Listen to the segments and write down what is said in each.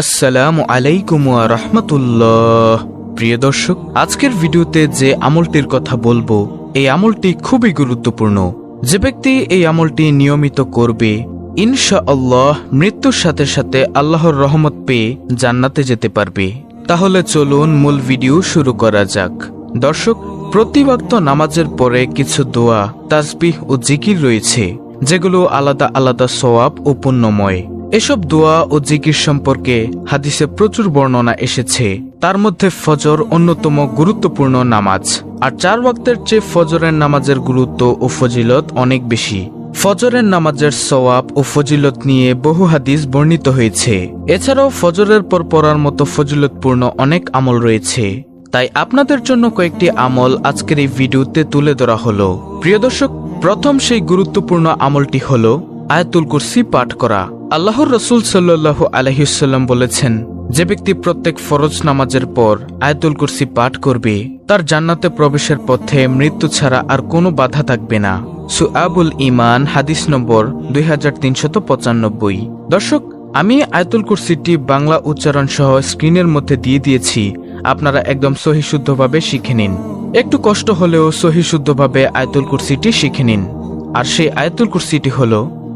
আসসালামু আলাইকুম রাহমাতুল্লাহ। প্রিয় দর্শক, আজকের ভিডিওতে যে আমলটির কথা বলব, এই আমলটি খুবই গুরুত্বপূর্ণ। যে ব্যক্তি এই আমলটি নিয়মিত করবে ইনশা আল্লাহ মৃত্যুর সাথে সাথে আল্লাহর রহমত পেয়ে জান্নাতে যেতে পারবে। তাহলে চলুন মূল ভিডিও শুরু করা যাক। দর্শক প্রতিভক্ত নামাজের পরে কিছু দোয়া, তাসবিহ ও জিকির রয়েছে, যেগুলো আলাদা আলাদা সওয়াব ও পুণ্যময়। এসব দোয়া ও জিকির সম্পর্কে হাদিসে প্রচুর বর্ণনা এসেছে। তার মধ্যে ফজর অন্যতম গুরুত্বপূর্ণ নামাজ। আর চার ওয়াক্তের চেয়ে ফজরের নামাজের গুরুত্ব ও ফজিলত অনেক বেশি। ফজরের নামাজের সওয়াব ও ফজিলত নিয়ে বহু হাদিস বর্ণিত হয়েছে। এছাড়াও ফজরের পর পড়ার মতো ফজিলতপূর্ণ অনেক আমল রয়েছে। তাই আপনাদের জন্য কয়েকটি আমল আজকের এই ভিডিওতে তুলে ধরা হলো। প্রিয় দর্শক, প্রথম সেই গুরুত্বপূর্ণ আমলটি হলো আয়াতুল কুরসি পাঠ করা। আল্লাহর রসুল সাল্লাহ আলহিসাল্লাম বলেছেন, যে ব্যক্তি প্রত্যেক ফরজ নামাজের পর আয়াতুল কুরসি পাঠ করবে, তার জান্নাতে প্রবেশের পথে মৃত্যু ছাড়া আর কোনো বাধা থাকবে না। সুআবুল ইমান হাদিস নম্বর দুই হাজার তিনশো পঁচানব্বই। দর্শক, আমি আয়তুল কুরসিটি বাংলা উচ্চারণ সহ স্ক্রিনের মধ্যে দিয়ে দিয়েছি। আপনারা একদম সহিশুদ্ধভাবে শিখে নিন। একটু কষ্ট হলেও সহিশুদ্ধভাবে আয়তুল কুরসিটি শিখে নিন। আর সেই আয়তুল কুরসিটি হলো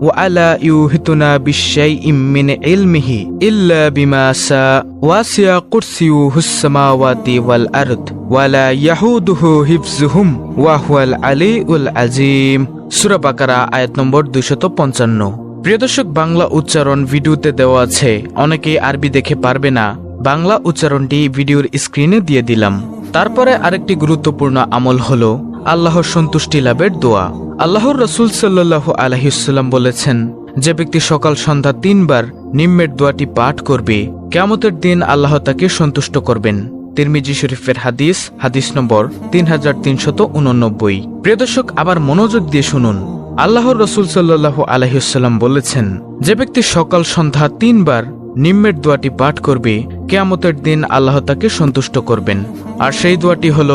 وألا يوهتنا بالشيء من علمه إلا بما شاء واسع كرسيه السماوات والأرض ولا يحوده حفظهم وهو العلي العظيم সূরা বাকারা আয়াত নম্বর 255 প্রিয় দর্শক বাংলা উচ্চারণ ভিডিওতে দেওয়া আছে অনেকেই আরবি দেখে পারবে না বাংলা উচ্চারণটি ভিডিওর স্ক্রিনে দিয়ে দিলাম তারপরে আরেকটি গুরুত্বপূর্ণ আমল হলো আল্লাহর সন্তুষ্টি লাভের দোয়া। আল্লাহর রসুল সাল্লাহ আলহিসাল্লাম বলেছেন, যে ব্যক্তি সকাল সন্ধ্যা তিনবার নিম্মের দোয়াটি পাঠ করবে কেমতের দিন আল্লাহ তাকে সন্তুষ্ট করবেন। তিরমিজি শরীফের হাদিস হাদিস নম্বর তিন হাজার তিনশত উননব্বই। প্রিয় দর্শক, আবার মনোযোগ দিয়ে শুনুন। আল্লাহর রসুল সাল্লাহ আলহিসাল্লাম বলেছেন, যে ব্যক্তি সকাল সন্ধ্যা তিনবার নিম্মের দোয়াটি পাঠ করবে, কেয়ামতের দিন আল্লাহ তাকে সন্তুষ্ট করবেন। আর সেই দোয়াটি হল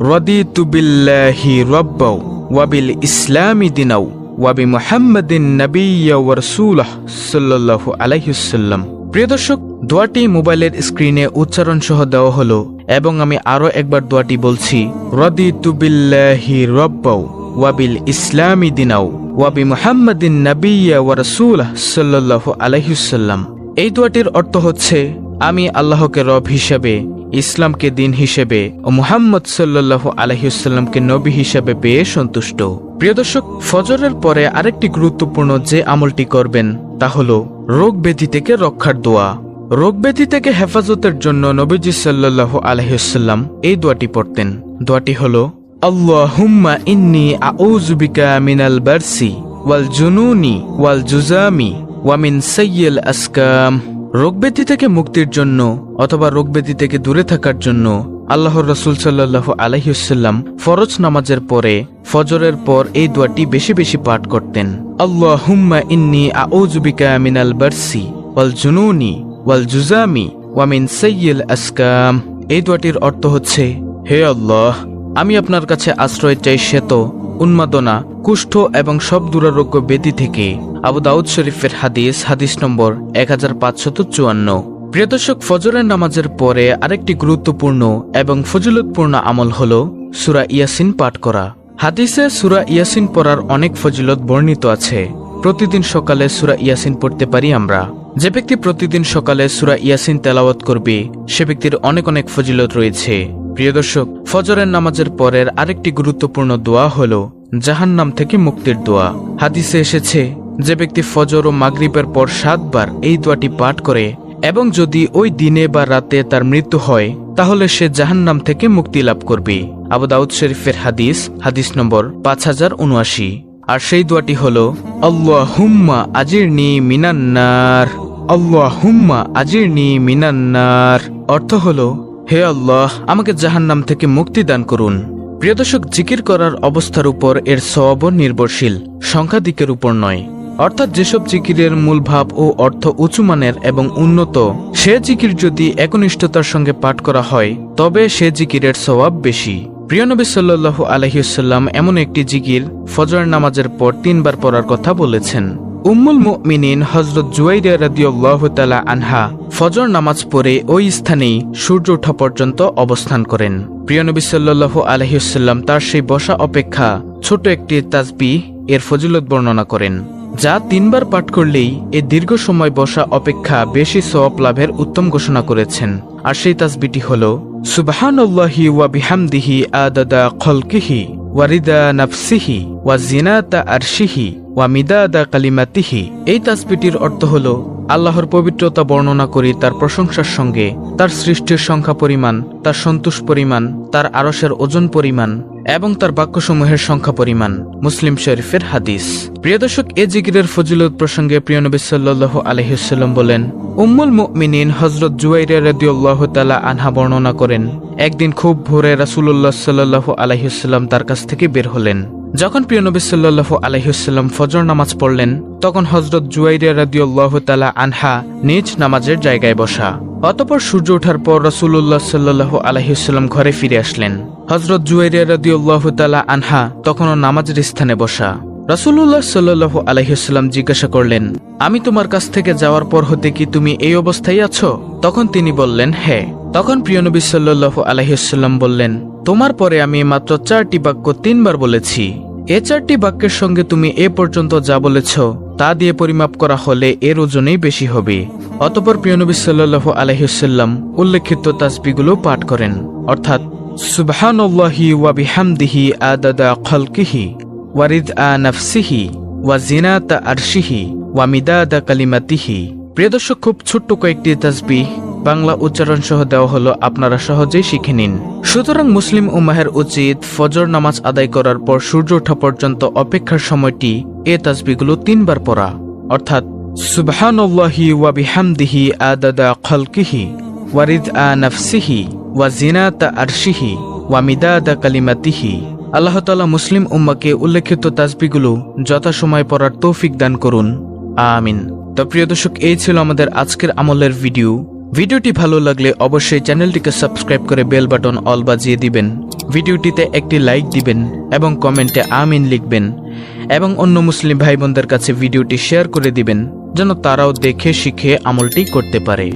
ওয়াবিল ওয়াবি মুহাম্মাদিন নবিয়্যা ওয়া রাসূলাহ সাল্লাল্লাহু আলাইহি ওয়াসাল্লাম। প্রিয় দর্শক, দোয়াটি মোবাইলের স্ক্রিনে উচ্চারণ সহ দেওয়া হলো এবং আমি আরও একবার দোয়াটি বলছি রদি তুবিল্লাহি রব্বাউ ওয়াবিল ইসলামি দিনাউ ওয়াবি মুহাম্মাদিন নবিয়্যা ওয়া রাসূলাহ সাল্লাল্লাহু আলাইহি ওয়াসাল্লাম। এই দোয়াটির অর্থ হচ্ছে, আমি আল্লাহকে রব হিসেবে ইসলামকে দিন হিসেবে ও মুহাম্মদ সাল্লাহ আলহিউসাল্লামকে নবী হিসেবে পেয়ে সন্তুষ্ট। প্রিয় দর্শক, ফজরের পরে আরেকটি গুরুত্বপূর্ণ যে আমলটি করবেন তা হল রোগ ব্যাধি থেকে রক্ষার দোয়া। রোগ ব্যাধি থেকে হেফাজতের জন্য নবীজি সাল্লাহ আলহিউসাল্লাম এই দোয়াটি পড়তেন। দোয়াটি হল, আল্লাহুম্মা ইন্নি আউজুবিকা মিনাল বার্সি ওয়াল জুনুনি ওয়াল জুজামি ওয়ামিন সৈয়ল আসকাম। রোগব্যাধি থেকে মুক্তির জন্য অথবা রোগব্যাধি থেকে দূরে থাকার জন্য আল্লাহর রসুল সাল্লাহ আলহিউসাল্লাম ফরজ নামাজের পরে ফজরের পর এই দোয়াটি বেশি বেশি পাঠ করতেন। আল্লাহ হুম্মা ইন্নি আউজুবিকা মিনাল বার্সি ওয়াল জুনুনি ওয়াল জুজামি ওয়ামিন সৈয়ল আসকাম। এই দোয়াটির অর্থ হচ্ছে, হে আল্লাহ, আমি আপনার কাছে আশ্রয় চাই শ্বেত উন্মাদনা, কুষ্ঠ এবং সব দুরারোগ্য বেদি থেকে আবু দাউদ শরীফের হাদিস হাদিস নম্বর এক হাজার পাঁচশত চুয়ান্ন। প্রিয় দর্শক, ফজরের নামাজের পরে আরেকটি গুরুত্বপূর্ণ এবং ফজিলতপূর্ণ আমল হল সুরা ইয়াসিন পাঠ করা। হাদিসে সুরা ইয়াসিন পড়ার অনেক ফজিলত বর্ণিত আছে। প্রতিদিন সকালে সুরা ইয়াসিন পড়তে পারি আমরা। যে ব্যক্তি প্রতিদিন সকালে সুরা ইয়াসিন তেলাওয়াত করবে, সে ব্যক্তির অনেক অনেক ফজিলত রয়েছে। প্রিয় দর্শক, ফজরের নামাজের পরের আরেকটি গুরুত্বপূর্ণ দোয়া হল জাহান্নাম থেকে মুক্তির দোয়া। হাদিসে এসেছে, যে ব্যক্তি ফজর ও মাগরিবের পর সাতবার এই দোয়াটি পাঠ করে এবং যদি ওই দিনে বা রাতে তার মৃত্যু হয়, তাহলে সে জাহান্নাম থেকে মুক্তি লাভ করবে। আবু দাউদ শরীফের হাদিস হাদিস নম্বর পাঁচ হাজার উনআশি। আর সেই দোয়াটি হল আল্লাহ হুম্মা আজির নি মিনান্নার আল্লাহ হুম্মা আজির নি মিনান্নার অর্থ হল, হে আল্লাহ, আমাকে জাহান্নাম থেকে মুক্তি দান করুন। প্রিয় দর্শক, জিকির করার অবস্থার উপর এর সওয়াবও নির্ভরশীল সংখ্যাদিকের উপর নয়। অর্থাৎ যেসব জিকিরের মূল ভাব ও অর্থ উঁচু মানের এবং উন্নত, সে জিকির যদি একনিষ্ঠতার সঙ্গে পাঠ করা হয়, তবে সে জিকিরের স্বভাব বেশি। প্রিয় নবী সাল্লু আলহিউসাল্লাম এমন একটি জিকির ফজর নামাজের পর তিনবার পড়ার কথা বলেছেন। উম্মুল মুমিনিন হজরত জুয়াইরা রাদিয়াল্লাহু তাআলা আনহা ফজর নামাজ পড়ে ওই স্থানেই সূর্য ওঠা পর্যন্ত অবস্থান করেন। প্রিয় নবী সাল্লাল্লাহু আলাইহিসাল্লাম তার সেই বসা অপেক্ষা ছোট একটি তাজবি এর ফজিলত বর্ণনা করেন, যা তিনবার পাঠ করলেই এ দীর্ঘ সময় বসা অপেক্ষা বেশি সওয়াব লাভের উত্তম ঘোষণা করেছেন। আর সেই তাজবিটি হল, সুবহানাল্লাহি ওয়া বিহামদিহি আদাদা খলকিহি ওয়ারিদা নাফসিহি ওয়া জিনাতা আরশিহি ওয়া মিদাদা কালিমাতিহি। এই তাসবিটির অর্থ হল আল্লাহর পবিত্রতা বর্ণনা করি তার প্রশংসার সঙ্গে, তার সৃষ্টির সংখ্যা পরিমাণ, তার সন্তোষ পরিমাণ, তার আরসের ওজন পরিমাণ, এবং তার বাক্যসমূহের সংখ্যা পরিমাণ। মুসলিম শরীফের হাদিস। প্রিয় দর্শক, এ জিকিরের ফজিলত প্রসঙ্গে প্রিয় নবী সাল্লাল্লাহু আলহিসাল্লাম বলেন, উম্মুল মুমিনিন হজরত জুয়াইরা রাদিয়াল্লাহু তালা আনহা বর্ণনা করেন, একদিন খুব ভোরে রাসূলুল্লাহ সাল্লাল্লাহু আলাইহিসাল্লাম তার কাছ থেকে বের হলেন। যখন প্রিয় নবী সাল্লাল্লাহু আলাইহিসাল্লাম ফজর নামাজ পড়লেন, তখন হজরত জুয়াইরিয়া রাদিয়াল্লাহু তাআলা আনহা নিজ নামাজের জায়গায় বসা। অতপর সূর্য ওঠার পর রাসূলুল্লাহ সাল্লাল্লাহু আলাইহিসাল্লাম ঘরে ফিরে আসলেন। হজরত জুয়াইরিয়া রাদিয়াল্লাহু তাআলা আনহা তখনও নামাজের স্থানে বসা। রাসূলুল্লাহ সাল্লাল্লাহু আলাইহিসাল্লাম জিজ্ঞাসা করলেন, আমি তোমার কাছ থেকে যাওয়ার পর হতে কি তুমি এই অবস্থায় আছো? তখন তিনি বললেন হ্যাঁ। তখন প্রিয় নবী সাল্লাল্লাহু আলাইহিসাল্লাম বললেন, তোমার পরে আমি মাত্র চারটি বাক্য তিনবার বলেছি। এ চারটি বাক্যের সঙ্গে তুমি এ পর্যন্ত যা বলেছ, তা দিয়ে পরিমাপ করা হলে এর ওজনেই বেশি হবে। অতপর প্রিয়নবী সাল্লাল্লাহু আলহিসাল্লাম উল্লেখিত তাসবিগুলো পাঠ করেন, অর্থাৎ, সুবহানাল্লাহি ওয়া বিহামদিহি আদাদা খলকিহি ওয়ারিদ আ নাফসিহি, ওয়া জিনাতা আরশিহি, ওয়া মিদাদা কালিমাতিহি। প্রিয় দর্শক, খুব ছোট্ট কয়েকটি তাসবিহ বাংলা উচ্চারণ সহ দেওয়া হলো, আপনারা সহজেই শিখে নিন। সুতরাং মুসলিম উম্মাহের উচিত ফজর নামাজ আদায় করার পর সূর্য ওঠা পর্যন্ত অপেক্ষার সময়টি এ তাসবিগুলো তিনবার পড়া। অর্থাৎ, সুবহানাল্লাহি ওয়া বিহামদিহি আদাদা খলকিহি ওয়ারিদ আ নাফসিহি, ওয়া জিনাতা আরশিহি, ওয়া মিদাদা কালিমাতিহি। আল্লাহ তাআলা মুসলিম উম্মাকে উল্লেখিত তাসবিগুলো যথাসময় পড়ার তৌফিক দান করুন। আমিন। তো প্রিয় দর্শক, এই ছিল আমাদের আজকের আমলের ভিডিও। ভিডিওটি ভালো লাগলে অবশ্যই চ্যানেলটিকে সাবস্ক্রাইব করে বেল বাটন অল বাজিয়ে দিবেন। ভিডিওটিতে একটি লাইক দিবেন এবং কমেন্টে আমিন লিখবেন এবং অন্য মুসলিম ভাই বোনদের কাছে ভিডিওটি শেয়ার করে দিবেন, যেন তারাও দেখে, শিখে আমলটি করতে পারে।